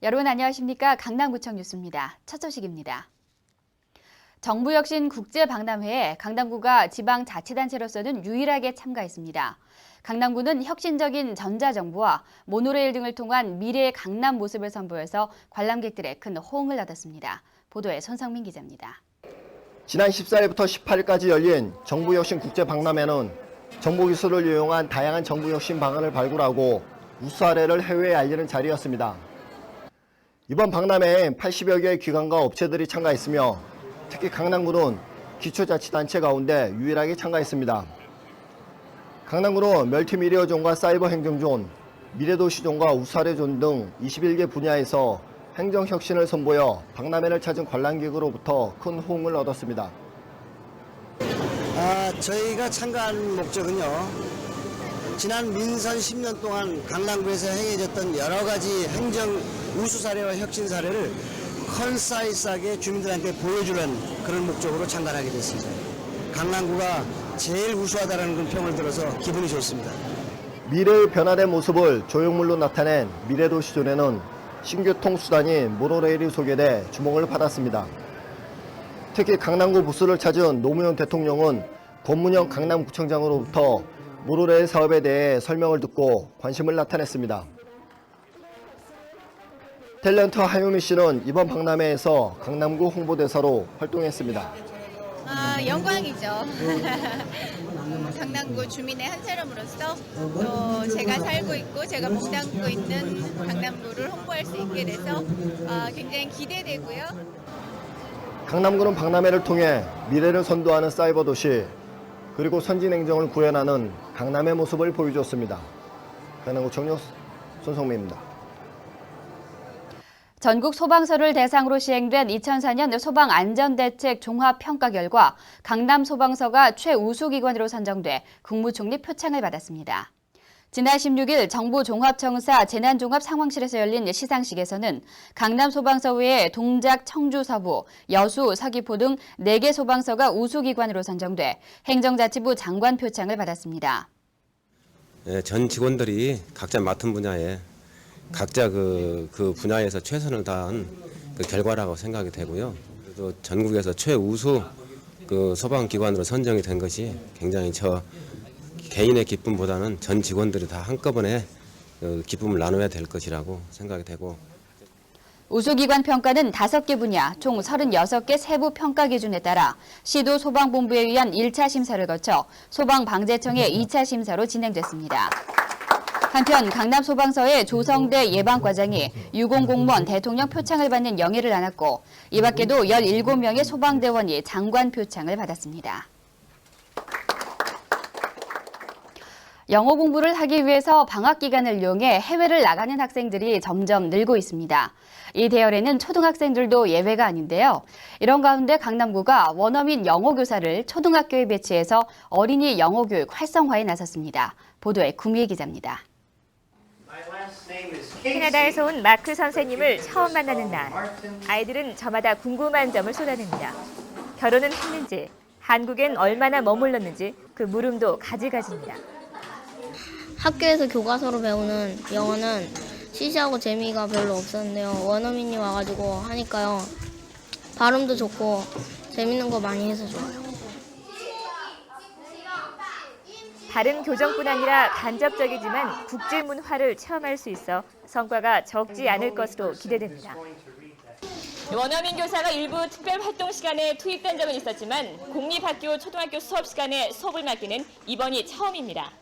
여러분 안녕하십니까? 강남구청 뉴스입니다. 첫 소식입니다. 정부 혁신 국제 박람회에 강남구가 지방 자치단체로서는 유일하게 참가했습니다. 강남구는 혁신적인 전자정부와 모노레일 등을 통한 미래의 강남 모습을 선보여서 관람객들의 큰 호응을 얻었습니다. 보도에 손성민 기자입니다. 지난 14일부터 18일까지 열린 정부 혁신 국제 박람회는 정보 기술을 이용한 다양한 정부 혁신 방안을 발굴하고 우수 사례를 해외에 알리는 자리였습니다. 이번 박람회에 80여 개의 기관과 업체들이 참가했으며 특히 강남구는 기초자치단체 가운데 유일하게 참가했습니다. 강남구는 멀티미디어존과 사이버 행정존, 미래도시존과 우수사례존 등 21개 분야에서 행정혁신을 선보여 박람회를 찾은 관람객으로부터 큰 호응을 얻었습니다. 아, 저희가 참가한 목적은요. 지난 민선 10년 동안 강남구에서 행해졌던 여러 가지 행정 우수 사례와 혁신 사례를 컨사이스하게 주민들한테 보여주는 그런 목적으로 참가하게 됐습니다. 강남구가 제일 우수하다라는 평을 들어서 기분이 좋습니다. 미래의 변화된 모습을 조형물로 나타낸 미래도시존에는 신교통 수단인 모노레일이 소개돼 주목을 받았습니다. 특히 강남구 부스를 찾은 노무현 대통령은 권문영 강남구청장으로부터 모노레일 사업에 대해 설명을 듣고 관심을 나타냈습니다. 탤런트 하유미 씨는 이번 박람회에서 강남구 홍보대사로 활동했습니다. 아, 영광이죠. 강남구 주민의 한 사람으로서 또 제가 살고 있고 제가 몸담고 있는 강남구를 홍보할 수 있게 돼서 아, 굉장히 기대되고요. 강남구는 박람회를 통해 미래를 선도하는 사이버 도시 그리고 선진 행정을 구현하는 강남의 모습을 보여주었습니다. 강남구청 뉴스 손성민입니다. 전국 소방서를 대상으로 시행된 2004년 소방안전대책 종합평가 결과 강남 소방서가 최우수 기관으로 선정돼 국무총리 표창을 받았습니다. 지난 16일 정부 종합청사 재난종합상황실에서 열린 시상식에서는 강남 소방서 외에 동작, 청주 서부, 여수, 서귀포 등 4개 소방서가 우수기관으로 선정돼 행정자치부 장관 표창을 받았습니다. 예, 전 직원들이 각자 맡은 분야에 각자 그, 그 분야에서 최선을 다한 그 결과라고 생각이 되고요. 그래도 전국에서 최우수 그 소방기관으로 선정이 된 것이 굉장히 저 개인의 기쁨보다는 전 직원들이 다 한꺼번에 그 기쁨을 나눠야 될 것이라고 생각이 되고 우수기관 평가는 5개 분야, 총 36개 세부 평가 기준에 따라 시도 소방본부에 의한 1차 심사를 거쳐 소방방재청의 2차 심사로 진행됐습니다. 한편 강남소방서의 조성대 예방과장이 유공공무원 대통령 표창을 받는 영예를 안았고 이 밖에도 17명의 소방대원이 장관 표창을 받았습니다. 영어 공부를 하기 위해서 방학 기간을 이용해 해외를 나가는 학생들이 점점 늘고 있습니다. 이 대열에는 초등학생들도 예외가 아닌데요. 이런 가운데 강남구가 원어민 영어 교사를 초등학교에 배치해서 어린이 영어 교육 활성화에 나섰습니다. 보도에 구미애 기자입니다. 캐나다에서 온 마크 선생님을 처음 만나는 날, 아이들은 저마다 궁금한 점을 쏟아냅니다. 결혼은 했는지, 한국엔 얼마나 머물렀는지 그 물음도 가지가지입니다. 학교에서 교과서로 배우는 영어는 시시하고 재미가 별로 없었는데요. 원어민이 와가지고 하니까요. 발음도 좋고 재밌는 거 많이 해서 좋아요. 다른 교정뿐 아니라 간접적이지만 국제 문화를 체험할 수 있어 성과가 적지 않을 것으로 기대됩니다. 원어민 교사가 일부 특별 활동 시간에 투입된 적은 있었지만 공립학교 초등학교 수업 시간에 수업을 맡기는 이번이 처음입니다.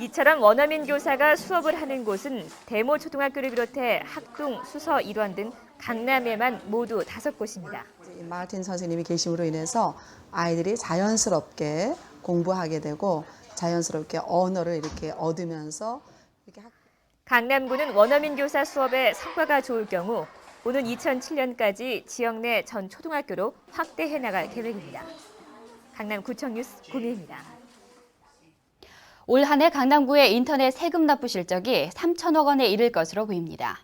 이처럼 원어민 교사가 수업을 하는 곳은 대모 초등학교를 비롯해 학동, 수서, 일원 등 강남에만 모두 다섯 곳입니다. 이 마틴 선생님이 계심으로 인해서 아이들이 자연스럽게 공부하게 되고 자연스럽게 언어를 이렇게 얻으면서 이렇게 학... 강남구는 원어민 교사 수업에 성과가 좋을 경우 오는 2007년까지 지역 내 전 초등학교로 확대해 나갈 계획입니다. 강남구청 뉴스 구미입니다. 올 한해 강남구의 인터넷 세금 납부 실적이 3천억 원에 이를 것으로 보입니다.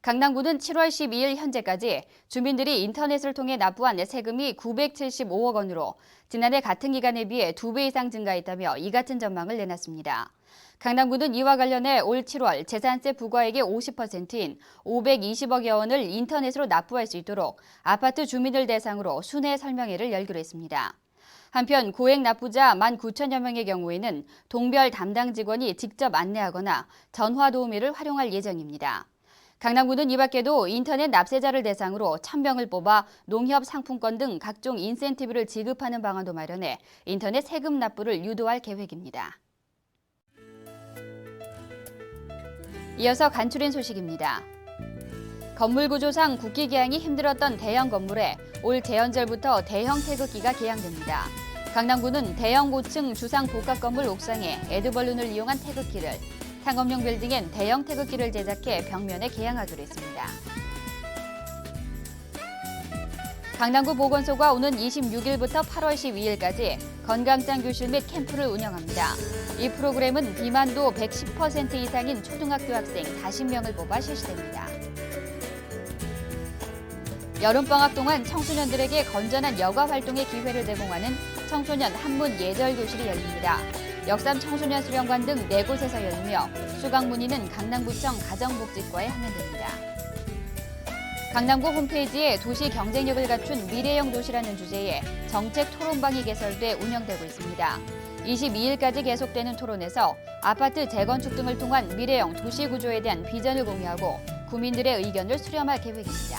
강남구는 7월 12일 현재까지 주민들이 인터넷을 통해 납부한 세금이 975억 원으로 지난해 같은 기간에 비해 2배 이상 증가했다며 이 같은 전망을 내놨습니다. 강남구는 이와 관련해 올 7월 재산세 부과액의 50%인 520억여 원을 인터넷으로 납부할 수 있도록 아파트 주민들 대상으로 순회 설명회를 열기로 했습니다. 한편 고액 납부자 1만 9천여 명의 경우에는 동별 담당 직원이 직접 안내하거나 전화 도우미를 활용할 예정입니다. 강남구는 이 밖에도 인터넷 납세자를 대상으로 1000명을 뽑아 농협 상품권 등 각종 인센티브를 지급하는 방안도 마련해 인터넷 세금 납부를 유도할 계획입니다. 이어서 간추린 소식입니다. 건물 구조상 국기 개양이 힘들었던 대형 건물에 올 재연절부터 대형 태극기가 개양됩니다. 강남구는 대형 고층 주상 복합 건물 옥상에 에드벌룬을 이용한 태극기를, 상업용 빌딩엔 대형 태극기를 제작해 벽면에 개양하기로 했습니다. 강남구 보건소가 오는 26일부터 8월 12일까지 건강장 교실 및 캠프를 운영합니다. 이 프로그램은 비만도 110% 이상인 초등학교 학생 40명을 뽑아 실시됩니다. 여름방학 동안 청소년들에게 건전한 여가 활동의 기회를 제공하는 청소년 한문 예절 교실이 열립니다. 역삼 청소년 수련관 등네 곳에서 열리며 수강 문의는 강남구청 가정복지과에 하면 됩니다. 강남구 홈페이지에 도시 경쟁력을 갖춘 미래형 도시라는 주제의 정책 토론방이 개설돼 운영되고 있습니다. 22일까지 계속되는 토론에서 아파트 재건축 등을 통한 미래형 도시 구조에 대한 비전을 공유하고 구민들의 의견을 수렴할 계획입니다.